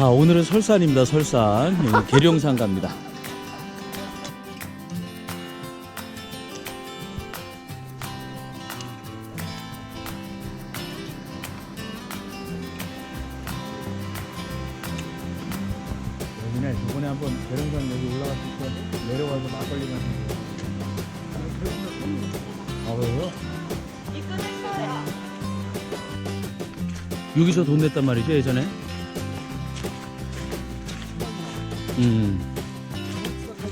자, 오늘은 설산입니다. 설산. 여기 계룡산 갑니다. 여기네. 저번에 한번 계룡산 여기 올라갔을 때 내려와서 막걸리 마시는 거. 아, 그래요? 여기서 돈 냈단 말이죠, 예전에? 음.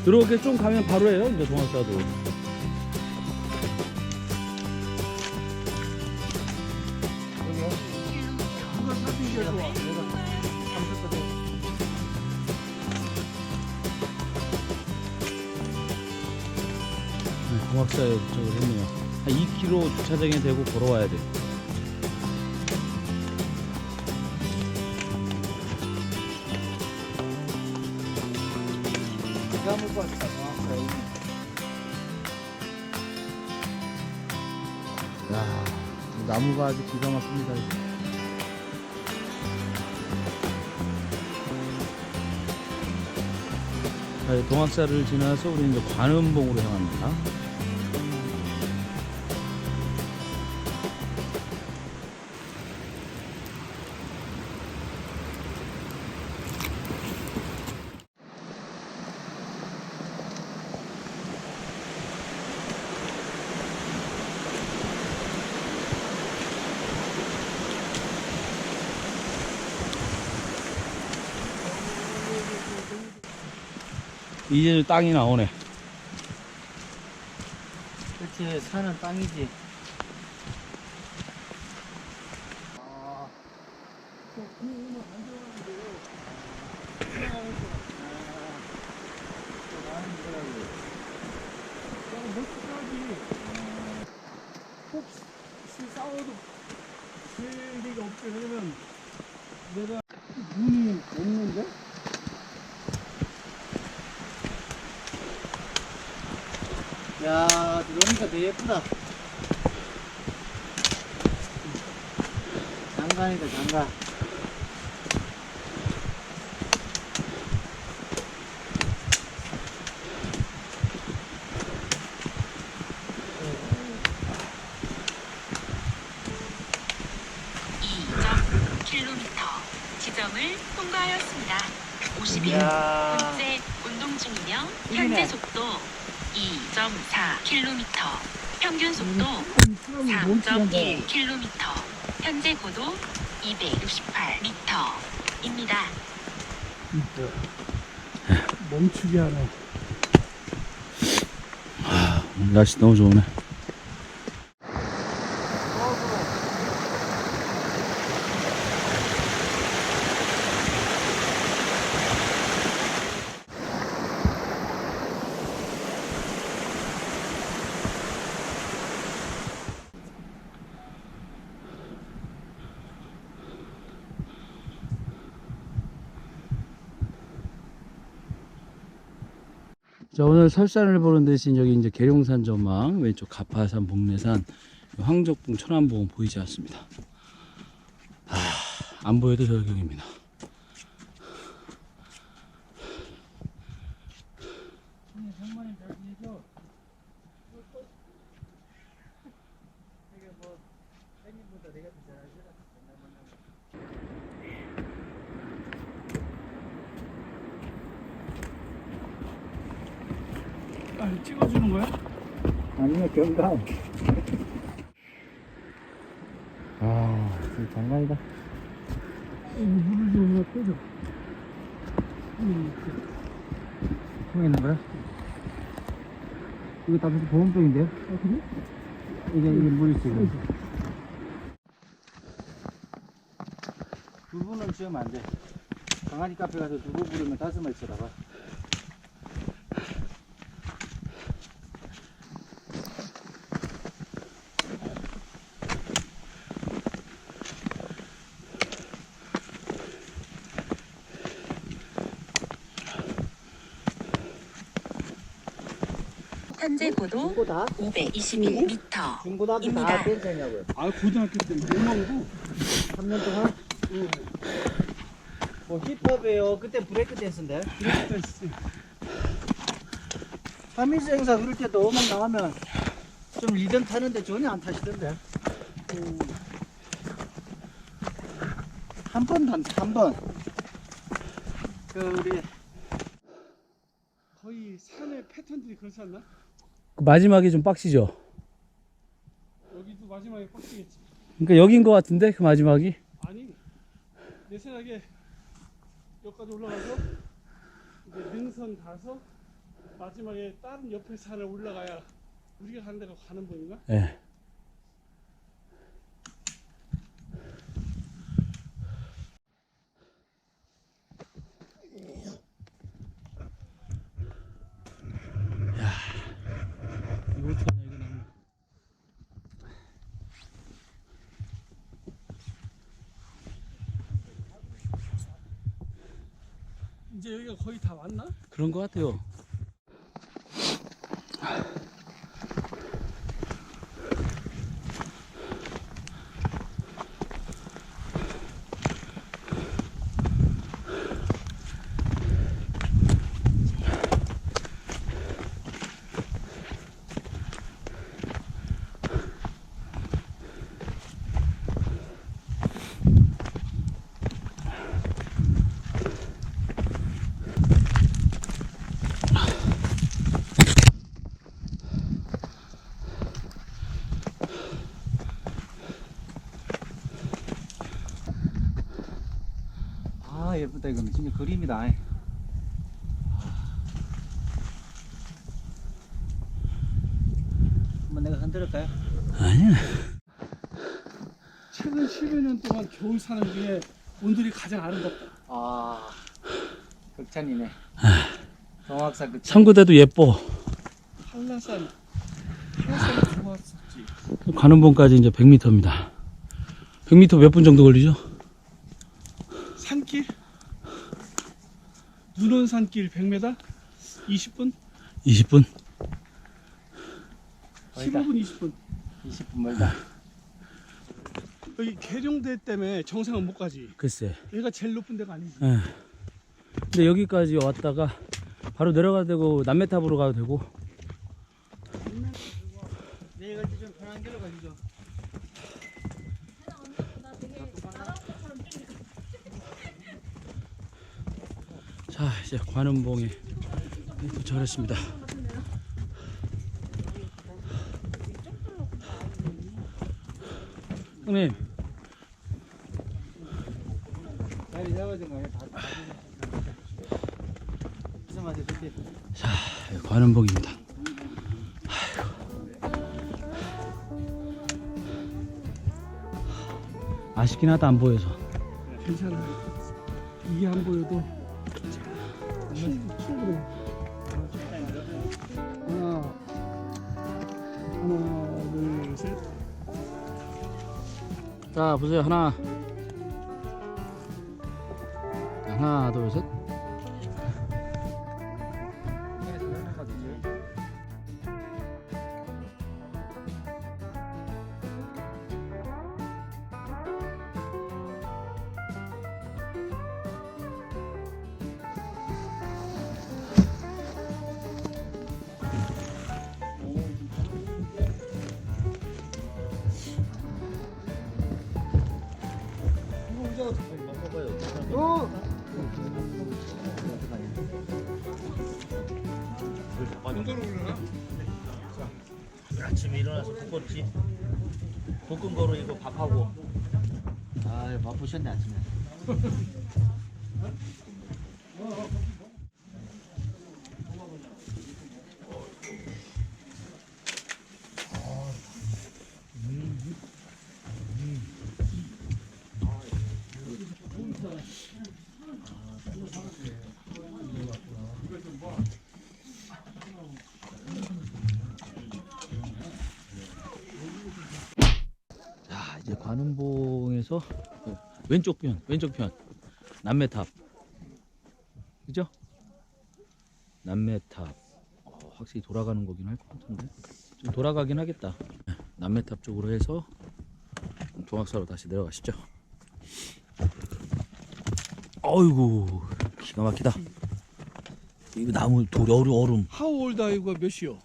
이렇게 좀 가면 바로예요, 이제 동학사도. 네, 동학사에 도착을 했네요. 한 2km 주차장에 대고 걸어와야 돼. 나무가 아주 기가 막힙니다. 동학사를 지나서 우리 이제 관음봉으로 향합니다. 이제 땅이 나오네. 그렇지 산은 땅이지 혹시 싸워도 될 리가 없지 왜냐면 내가 눈이 없는데 야 들어오니까 되게 예쁘다 장관이다 장관 킬로미터 지점을 통과하였습니다. 51. 이야 현재 운동 중이며. 현재 속도 2.4km, 평균 속도 사람이 3.1km, 현재 고도 268m입니다. 멈추게 하네 오늘 날씨 너무 좋네. 자 오늘 설산을 보는 대신 여기 이제 계룡산 전망 왼쪽 가파산 복례산 황적봉 천안봉 보이지 않습니다. 아, 안 보여도 절경입니다. 아 찍어주는 거야? 아니면 경감 아, 장관이다 어, 물을 좀 음, 통에 있는 거야? 이거 다 무슨 보온병인데요? 아 그래? 이게 이게 물이 지금 두 분은 지으면 안돼 강아지 카페 가서 두부 부르면 다섯 마리 쳐다봐 현재 고도 중고다? 521m입니다. 중고등학교 다 뺀다냐고요 아 고등학교 때못 나오고 3년 동안? 뭐 힙합이에요. 그때 브레이크 댄스인데. 하미스 행사 그럴 때도 음악 나가면 좀 리듬 타는데 전혀 안 타시던데. 음. 한번 단다 한 번. 그 우리 거의 산의 패턴들이 그렇지 않나? 그 마지막에 좀 빡시죠? 여기도 마지막에 빡치겠지. 그러니까 여긴 것 같은데 그 마지막이 아니 내 생각에 여기까지 올라가서 이제 능선 가서 마지막에 다른 옆에 산을 올라가야 우리가 가는 데가 가는 분인가? 예. 야, 이거 어떡하냐 이거 나무. 이제 여기가 거의 다 왔나? 그런 것 같아요. 아 예쁘다 이거는 진짜 그림이다. 한번 내가 흔들을까요? 아니야. 최근 10여 년 동안 겨울 사는 중에 온돌이 가장 아름답다. 아 극찬이네. 동학사 극찬. 상구대도 예뻐. 한라산 한라산 좋았었지. 관음봉까지 이제 100m입니다. 100m 몇 분 정도 걸리죠? 산길 눈온 산길 100m 20분 20분? 거의다. 15분 20분 20분 멀다. 여기 계룡대 때문에 정상은 못 가지. 글쎄. 여기가 제일 높은 데가 아니지. 예. 근데 여기까지 왔다가 바로 내려가도 되고 남매탑으로 가도 되고 내일 갈때 좀 편한 길로 가시죠. 자 이제 관음봉에 도착했습니다. 형님 자리 잡아준 거예요. 다. 무슨 맛이 좋지? 자 관음봉입니다. 아쉽긴 하다 안 보여서. 괜찮아. 이게 안 보여도 하나, 하나, 둘, 셋. 자 보세요 하나 하나 둘 셋 아침에 일어나서 볶음지. 볶은 거로 이거 밥하고. 아 바쁘셨네 아침에. 자 관음봉에서 왼쪽 편 왼쪽 편 남매탑 그죠? 남매탑 어, 확실히 돌아가는 거긴 할 것 같은데 좀 돌아가긴 하겠다 네, 남매탑 쪽으로 해서 동학사로 다시 내려가시죠 어이구 기가 막히다. 이거 나무 돌 얼음 얼음. 하우올드 아이가 몇이요?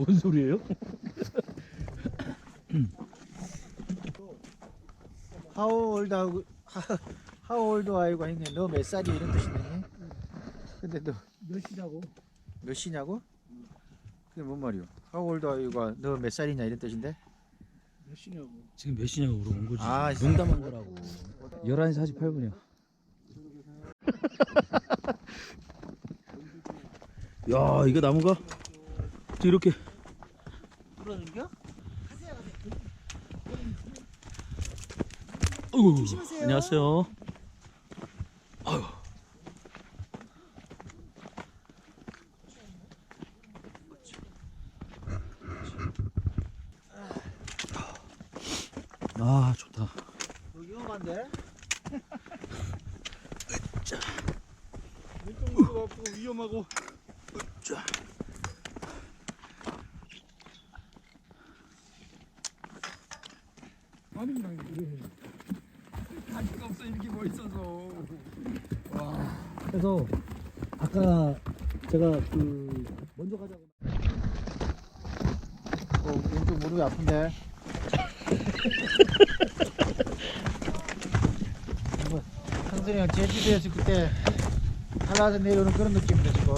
뭔 소리예요? 하우올드 하고 하우올드 아이가 있네. 너 몇 살이 이런 뜻이네. 근데 너 몇 시냐고? 몇 시냐고? 그게 뭔 말이야? 하우올드 아이가 너 몇 살이냐 이런 뜻인데? 몇 시냐고. 지금 몇 시냐고 물어본 거지. 아, 농담한 거라고. 11시 48분이요. 야 이거 나무가 또 이렇게 부러진겨? 어이구, 안녕하세요. 아 좋다. 너 위험한데? 왼쪽 무릎 아프고 위험하고. 아니 그냥 이래. 가치가 없어 이렇게 멋있어서. 그래서 아까 제가 그 먼저 가자고. 어, 왼쪽 무릎이 아픈데. 뭐, 상선이 형 제주도에서 그때 한라에서 내려오는 그런 느낌인데 지금.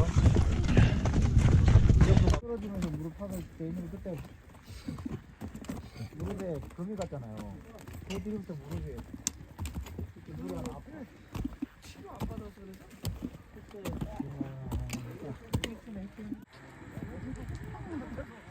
이 정도 떨어지면서 무릎 있는 거 그때 무릎에 금이 갔잖아요. 그 뒤부터 무릎에 이 렇게 무릎 하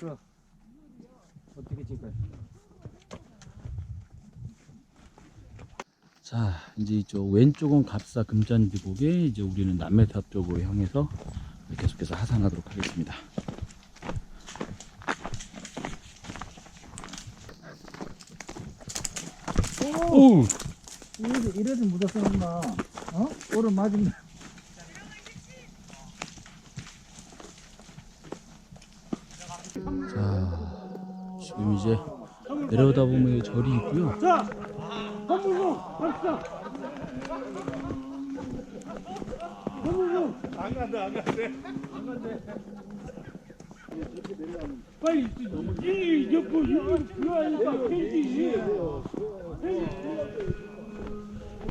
찍어. 어떻게 찍어요? 자, 이제 이쪽 왼쪽은 갑사 금잔디곡에 이제 우리는 남해탑 쪽으로 향해서 계속해서 하산하도록 하겠습니다. 오! 이래서, 이래서 묻었었나? 어? 오른 맞은 이제 내려오다 보면 여기 절이 있고요. 자, 건물로 갑시다. 건물로. 안 간다, 안 간대. 안 간대. 빨리 이 옆으로 이거 들어가니까.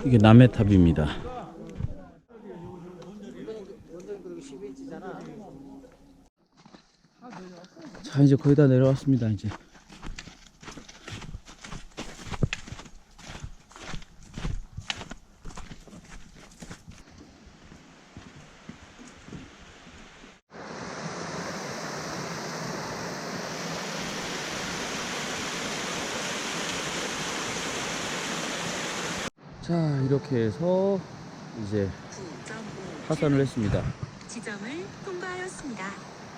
이게 남해탑입니다. 원전 10인치잖아. 자, 이제 거의 다 내려왔습니다, 이제. 자, 해서 이제 9.5 하산을 했습니다. 지점을 통과하였습니다.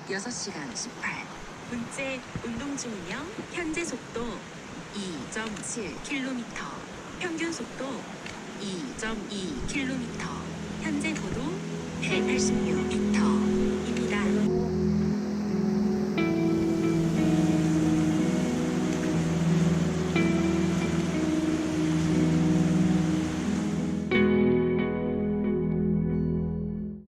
6시간 18. 문제 운동 중이며 현재 속도 2.7km, 평균 속도 2.2km, 현재 고도 186m.